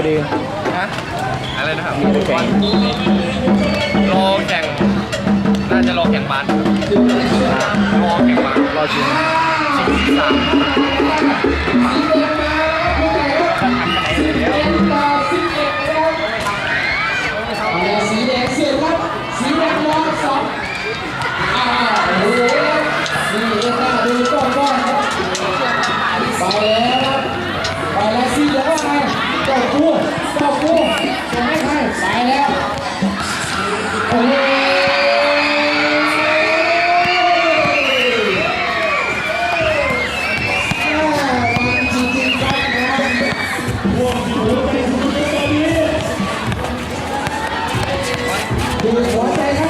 อยดีฮะอะไรนะครับมีแต่แข่งรอแข่ง น่าจะรอแข่งบาสรอแข่งบาสรอชิงชิงที่สามสีแดงเสียบครับสีแดงมองสองอ้าวโอ้โหนี่เอ็นหน้าดูก้อนก้ จับกูจับกูส่งให้ใครไปแล้วโอ้หัวใจครับ